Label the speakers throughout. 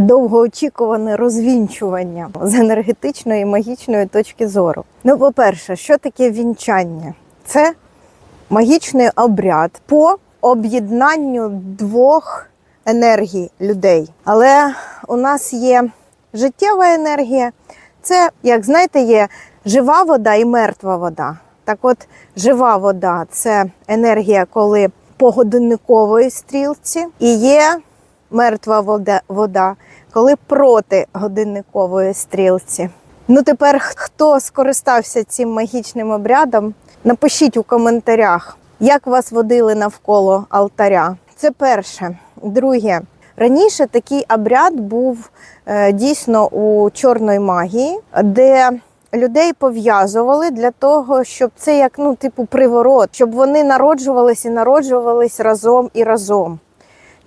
Speaker 1: довгоочікуване розвінчування з енергетичної і магічної точки зору. Ну, по-перше, що таке вінчання? Це магічний обряд по об'єднанню двох енергій людей. Але у нас є життєва енергія. Це, як знаєте, є жива вода і мертва вода. Так от, жива вода це енергія, коли по годинникової стрілці, і є мертва вода, вода коли проти годинникової стрілці. Ну, тепер хто скористався цим магічним обрядом, напишіть у коментарях, як вас водили навколо алтаря. Це перше. Друге, раніше такий обряд був е, дійсно у чорної магії, де людей пов'язували для того, щоб це як ну, типу, приворот, щоб вони народжувались і народжувались разом і разом.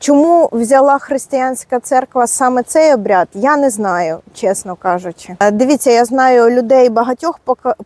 Speaker 1: Чому взяла християнська церква саме цей обряд? Я не знаю, чесно кажучи. Е, Дивіться, я знаю людей багатьох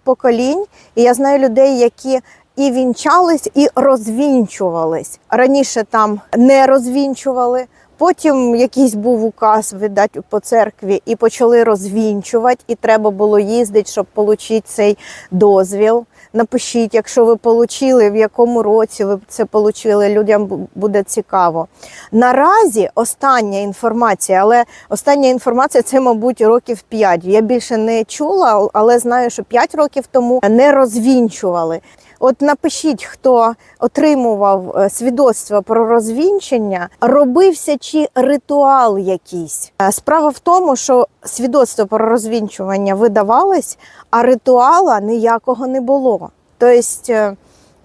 Speaker 1: поколінь, і я знаю людей, які і вінчались, і розвінчувались. Раніше там не розвінчували. Потім якийсь був указ видати по церкві і почали розвінчувати, і треба було їздити, щоб отримати цей дозвіл. Напишіть, якщо ви отримали, в якому році ви це отримали, людям буде цікаво. Наразі остання інформація, але остання інформація це, мабуть, років 5. Я більше не чула, але знаю, що 5 років тому не розвінчували. От напишіть, хто отримував е, свідоцтво про розвінчення, робився чи ритуал якийсь. Е, Справа в тому, що свідоцтво про розвінчування видавалось, а ритуала ніякого не було. Тобто, е,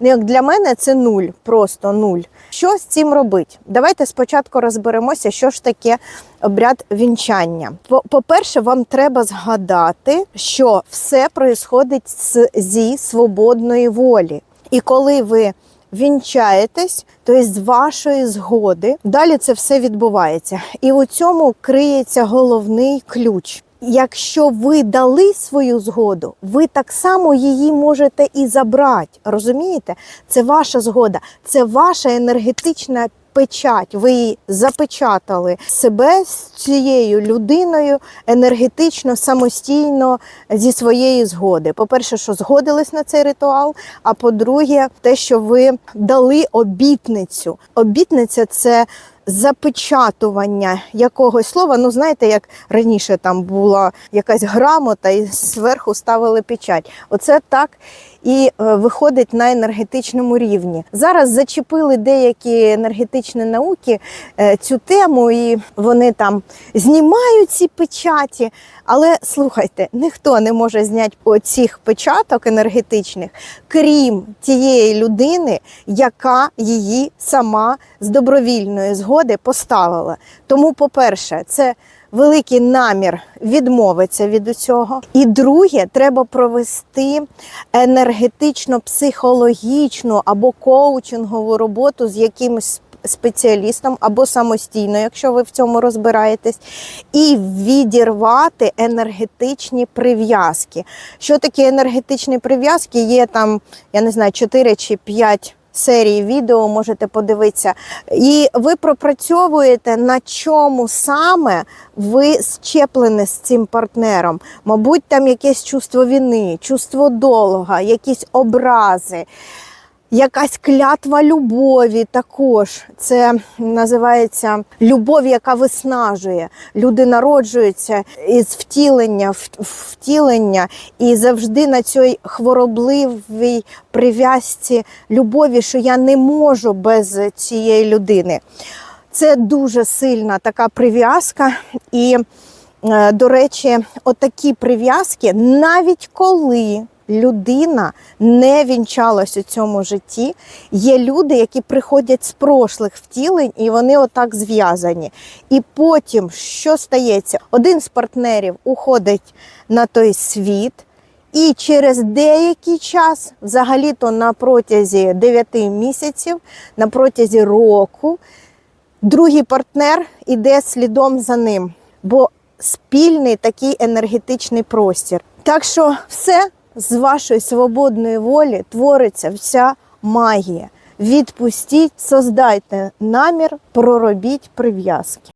Speaker 1: як для мене це нуль, просто нуль. Що з цим робити? Давайте спочатку розберемося, що ж таке обряд вінчання. По- По-перше, вам треба згадати, що все происходить з- зі свободної волі. І коли ви вінчаєтесь, то з вашої згоди далі це все відбувається. І у цьому криється головний ключ. Якщо ви дали свою згоду, ви так само її можете і забрати. Розумієте? Це ваша згода, це ваша енергетична печать. Ви запечатали себе з цією людиною енергетично, самостійно зі своєї згоди. По-перше, що згодились на цей ритуал. А по-друге, те, що ви дали обітницю. Обітниця це запечатування якогось слова. Ну, знаєте, як раніше там була якась грамота, і зверху ставили печать. Оце так і е, виходить на енергетичному рівні. Зараз зачепили деякі енергетичні науки е, цю тему, і вони там знімають ці печаті. Але слухайте, ніхто не може зняти оцих печаток енергетичних, крім тієї людини, яка її сама з добровільної згоди поставила. Тому, по-перше, це великий намір відмовитися від усього. І друге, треба провести енергетично-психологічну або коучингову роботу з якимось спеціалістом або самостійно, якщо ви в цьому розбираєтесь, і відірвати енергетичні прив'язки. Що таке енергетичні прив'язки? Є там, я не знаю, 4 чи 5 серій відео можете подивитися. І ви пропрацьовуєте, на чому саме ви щеплені з цим партнером. Мабуть, там якесь чувство вини, чувство долга, якісь образи. Якась клятва любові також. Це називається любов, яка виснажує. Люди народжуються із втілення втілення і завжди на цій хворобливій прив'язці любові, що я не можу без цієї людини. Це дуже сильна така прив'язка. І, е, до речі, отакі прив'язки, навіть коли людина не вінчалась у цьому житті, є люди, які приходять з прошлих втілень, і вони отак зв'язані. І потім що стається? Один з партнерів уходить на той світ. І через деякий час, взагалі-то на протязі 9 місяців, на протязі року, другий партнер іде слідом за ним, бо спільний такий енергетичний простір. Так що все з вашої свободної волі твориться вся магія. Відпустіть, создайте намір, проробіть прив'язки.